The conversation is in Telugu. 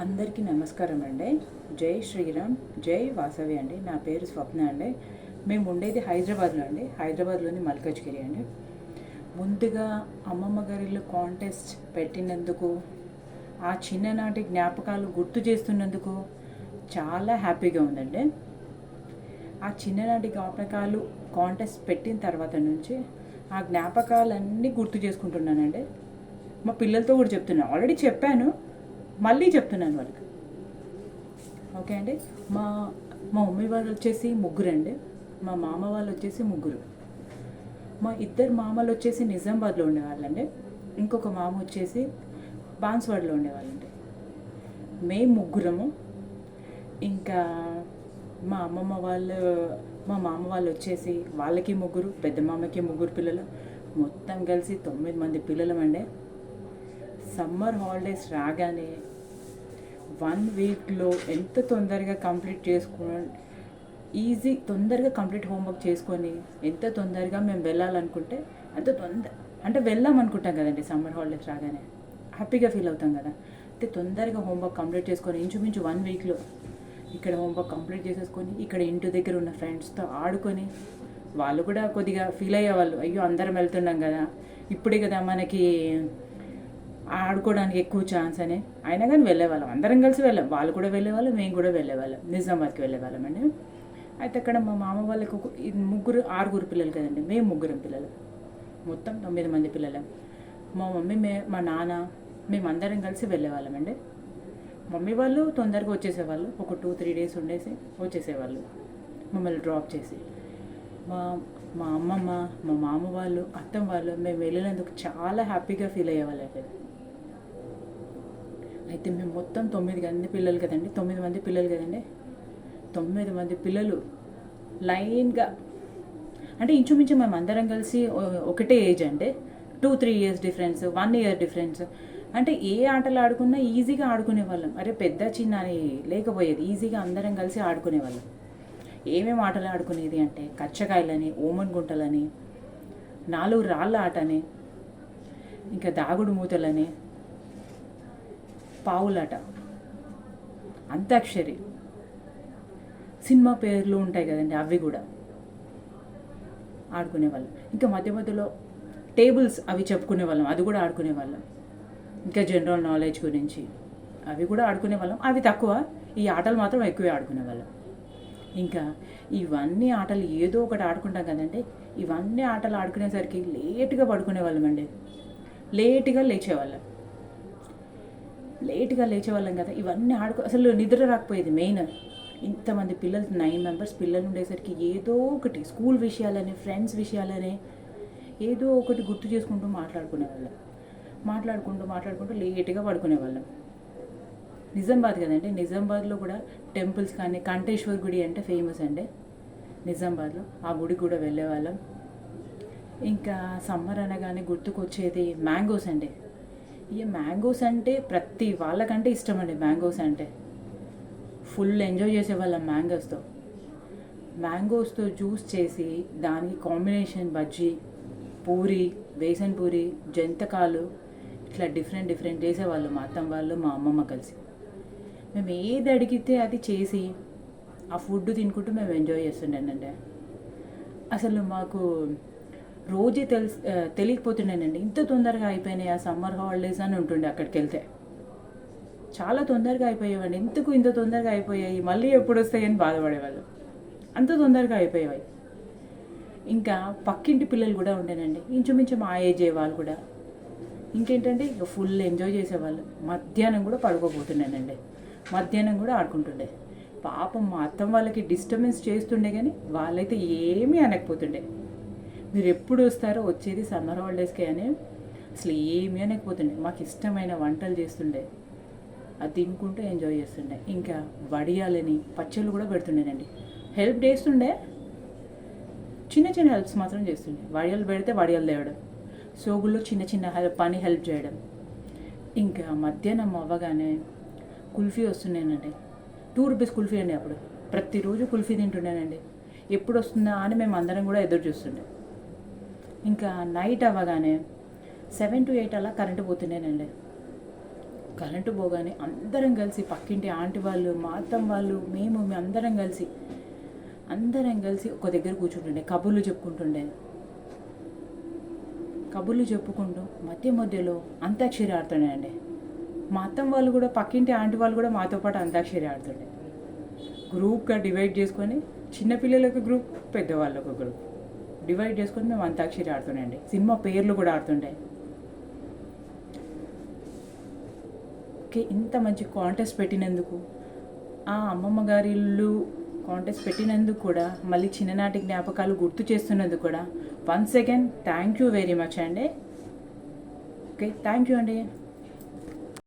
అందరికీ నమస్కారం అండి. జై శ్రీరామ్ జై వాసవి అండి. నా పేరు స్వప్న అండి. మేము ఉండేది హైదరాబాద్లో అండి. హైదరాబాద్లోని మల్కజ్గిరి అండి. ముందుగా అమ్మమ్మ గారిలో కాంటెస్ట్ పెట్టినందుకు ఆ చిన్ననాటి జ్ఞాపకాలు గుర్తు చేస్తున్నందుకు చాలా హ్యాపీగా ఉందండి. ఆ చిన్ననాటి జ్ఞాపకాలు కాంటెస్ట్ పెట్టిన తర్వాత నుంచి ఆ జ్ఞాపకాలన్నీ గుర్తు చేసుకుంటున్నానండి. మా పిల్లలతో కూడా చెప్తున్నాను. ఆల్రెడీ చెప్పాను. మళ్ళీ చెప్తున్నాను వాళ్ళకి. ఓకే అండి? మా మా మమ్మీ వాళ్ళు వచ్చేసి ముగ్గురు అండి మా మామ వాళ్ళు వచ్చేసి ముగ్గురు. మా ఇద్దరు మామలు వచ్చేసి నిజామాబాద్లో ఉండేవాళ్ళండి. ఇంకొక మామ వచ్చేసి బాన్స్వాడలో ఉండేవాళ్ళండి. మేము ముగ్గురము. ఇంకా మా అమ్మమ్మ వాళ్ళు మా మామ వాళ్ళు వచ్చేసి వాళ్ళకి ముగ్గురు పెద్ద మామకి ముగ్గురు పిల్లలు. మొత్తం కలిసి తొమ్మిది మంది పిల్లలమండి. సమ్మర్ హాలిడేస్ రాగానే వన్ వీక్లో ఎంత తొందరగా కంప్లీట్ చేసుకో ఈజీ తొందరగా కంప్లీట్ హోంవర్క్ చేసుకొని ఎంత తొందరగా మేము వెళ్ళాలనుకుంటే అంత తొందర అంటే వెళ్దాం అనుకుంటాం కదండి సమ్మర్ హాలిడేస్ రాగానే. హ్యాపీగా ఫీల్ అవుతాం కదా. అంటే తొందరగా హోంవర్క్ కంప్లీట్ చేసుకొని ఇంచుమించు వన్ వీక్లో ఇక్కడ హోంవర్క్ కంప్లీట్ చేసేసుకొని ఇక్కడ ఇంటి దగ్గర ఉన్న ఫ్రెండ్స్తో ఆడుకొని వాళ్ళు కూడా కొద్దిగా ఫీల్ అయ్యేవాళ్ళు. అయ్యో అందరం వెళ్తున్నాం కదా. ఇప్పుడే కదా మనకి ఆడుకోవడానికి ఎక్కువ ఛాన్స్ అని. అయినా కానీ వెళ్ళేవాళ్ళం. అందరం కలిసి వెళ్ళాం. వాళ్ళు కూడా వెళ్ళేవాళ్ళం మేము కూడా వెళ్ళేవాళ్ళం. నిజామాబాద్కి వెళ్ళేవాళ్ళం అండి. అయితే అక్కడ మా మామ వాళ్ళకి ఒక ముగ్గురు ఆరుగురు పిల్లలు కదండి. మేము ముగ్గురం పిల్లలు. మొత్తం తొమ్మిది మంది పిల్లలు. మా మమ్మీ మే మా నాన్న మేమందరం కలిసి వెళ్ళేవాళ్ళం అండి. మమ్మీ వాళ్ళు తొందరగా వచ్చేసేవాళ్ళు. ఒక టూ త్రీ డేస్ ఉండేసి వచ్చేసేవాళ్ళు. మమ్మల్ని డ్రాప్ చేసి. మా మా అమ్మమ్మ మా మామ వాళ్ళు అత్తమ్మ వాళ్ళు మేము వెళ్ళినందుకు చాలా హ్యాపీగా ఫీల్ అయ్యేవాళ్ళు అయితే మేము మొత్తం తొమ్మిది మంది పిల్లలు కదండి తొమ్మిది మంది పిల్లలు కదండి. తొమ్మిది మంది పిల్లలు లైన్గా అంటే ఇంచుమించు మేము అందరం కలిసి ఒకటే ఏజ్ అంటే two three years difference one year difference అంటే ఏ ఆటలు ఆడుకున్నా ఈజీగా ఆడుకునే వాళ్ళం. అరే పెద్ద చిన్న అని లేకపోయేది ఈజీగా అందరం కలిసి ఆడుకునే వాళ్ళం. ఏమేమి ఆటలు ఆడుకునేది అంటే కచ్చకాయలని ఓమన్ గుంటలని నాలుగు రాళ్ళ ఆటని ఇంకా దాగుడు మూతలని పావులాట. అంతాక్షరి సినిమా పేర్లు ఉంటాయి కదండి అవి కూడా. ఆడుకునేవాళ్ళం. ఇంకా మధ్య మధ్యలో టేబుల్స్ అవి చెప్పుకునే వాళ్ళం అది కూడా ఆడుకునే వాళ్ళం ఇంకా జనరల్ నాలెడ్జ్ గురించి అవి కూడా ఆడుకునే వాళ్ళం అవి తక్కువ ఈ ఆటలు మాత్రం ఎక్కువే ఆడుకునే వాళ్ళం ఇంకా ఇవన్నీ ఆటలు ఏదో ఒకటి ఆడుకుంటాం కదండి. ఇవన్నీ ఆటలు ఆడుకునేసరికి లేట్గా పడుకునే అండి లేట్గా లేచేవాళ్ళం. లేట్గా లేచేవాళ్ళం కదా ఇవన్నీ ఆడుకో అసలు నిద్ర రాకపోయేది మెయిన్. ఇంతమంది పిల్లలు నైన్ మెంబర్స్ పిల్లలు ఉండేసరికి ఏదో ఒకటి స్కూల్ విషయాలని ఫ్రెండ్స్ విషయాలని ఏదో ఒకటి గుర్తు చేసుకుంటూ మాట్లాడుకునేవాళ్ళం. మాట్లాడుకుంటూ మాట్లాడుకుంటూ లేట్గా పడుకునేవాళ్ళం. నిజామాబాద్ కదండి నిజామాబాద్లో కూడా టెంపుల్స్ కానీ కంఠేశ్వర్ గుడి అంటే ఫేమస్ అండి. నిజామాబాద్లో ఆ గుడి కూడా వెళ్ళేవాళ్ళం. ఇంకా సమ్మర్ అనగానే గుర్తుకొచ్చేది మ్యాంగోస్ అండి. ఈ మ్యాంగోస్ అంటే ప్రతి వాళ్ళకంటే ఇష్టం అండి మ్యాంగోస్ అంటే. ఫుల్ ఎంజాయ్ చేసేవాళ్ళం మ్యాంగోస్తో. మ్యాంగోస్తో జ్యూస్ చేసి దానికి కాంబినేషన్ బజ్జీ పూరి బేసన్ పూరి జంతకాలు ఇట్లా డిఫరెంట్ డిఫరెంట్ చేసేవాళ్ళు మా అత్తమ్మ వాళ్ళు మా అమ్మమ్మ కలిసి. మేము ఏది అడిగితే అది చేసి ఆ ఫుడ్ తినుకుంటూ మేము ఎంజాయ్ చేస్తుండేనండి. అసలు మాకు రోజే తెలిసి తెలియకపోతుండేనండి. ఇంత తొందరగా అయిపోయినాయి ఆ సమ్మర్ హాలిడేస్ అని ఉంటుండే అక్కడికి వెళ్తే చాలా తొందరగా అయిపోయేవండి. ఎందుకు ఇంత తొందరగా అయిపోయాయి. మళ్ళీ ఎప్పుడు వస్తాయని బాధపడేవాళ్ళు. అంత తొందరగా అయిపోయేవాయి. ఇంకా పక్కింటి పిల్లలు కూడా ఉండేనండి. ఇంచుమించు మా ఏజే వాళ్ళు కూడా. ఇంకేంటంటే ఇక ఫుల్ ఎంజాయ్ చేసేవాళ్ళు. మధ్యాహ్నం కూడా పడుకోబోతున్నానండి మధ్యాహ్నం కూడా ఆడుకుంటుండే. పాపం మా అత్తం వాళ్ళకి డిస్టర్బెన్స్ చేస్తుండే కానీ వాళ్ళైతే ఏమీ అనకపోతుండే. మీరు ఎప్పుడు వస్తారో వచ్చేది సమ్మర్ హాలిడేస్కే అని అసలు ఏమీ అనకపోతుండే. మాకు ఇష్టమైన వంటలు చేస్తుండే. అది తినుకుంటూ ఎంజాయ్ చేస్తుండే. ఇంకా వడియాలని పచ్చళ్ళు కూడా పెడుతుండేనండి. హెల్ప్ చేస్తుండే. చిన్న చిన్న హెల్ప్స్ మాత్రం చేస్తుండే. వడియాలు పెడితే వడియాలు తేవడం. సోగుల్లో చిన్న చిన్న హెల్ప్ పని హెల్ప్ చేయడం. ఇంకా మధ్యాహ్నం అవ్వగానే కుల్ఫీ వస్తుండేనండి. టూ రూపీస్ కుల్ఫీ అండి అప్పుడు. ప్రతిరోజు కుల్ఫీ తింటుండేనండి. ఎప్పుడు వస్తుందా అని మేము అందరం కూడా ఎదురు చూస్తుండే. ఇంకా నైట్ అవ్వగానే సెవెన్ టు ఎయిట్ అలా కరెంటు పోతుండేనండి. కరెంటు పోగానే అందరం కలిసి పక్కింటి ఆంటీ వాళ్ళు మా అత్తమ్మ వాళ్ళు మేము మేము అందరం కలిసి అందరం కలిసి ఒక దగ్గర కూర్చుంటుండే కబుర్లు చెప్పుకుంటుండే. కబుర్లు చెప్పుకుంటూ మధ్య మధ్యలో అంత్యాక్షరి ఆడుతుండే అండి మా అత్తం వాళ్ళు కూడా పక్కింటి ఆంటీ వాళ్ళు కూడా మాతో పాటు అంతాక్షరి ఆడుతుండే. గ్రూప్గా డివైడ్ చేసుకొని చిన్నపిల్లలకు గ్రూప్ పెద్దవాళ్ళకు గ్రూప్ డివైడ్ చేసుకొని మేము అంతాక్షరి ఆడుతుండండి. సినిమా పేర్లు కూడా ఆడుతుండే. ఓకే ఇంత మంచి కాంటెస్ట్ పెట్టినందుకు. ఆ అమ్మమ్మ గారి ఇల్లు కాంటెస్ట్ పెట్టినందుకు కూడా మళ్ళీ చిన్ననాటి జ్ఞాపకాలు గుర్తు చేస్తున్నందుకు కూడా once again thank you very much అండి. ఓకే థ్యాంక్ యూ అండి.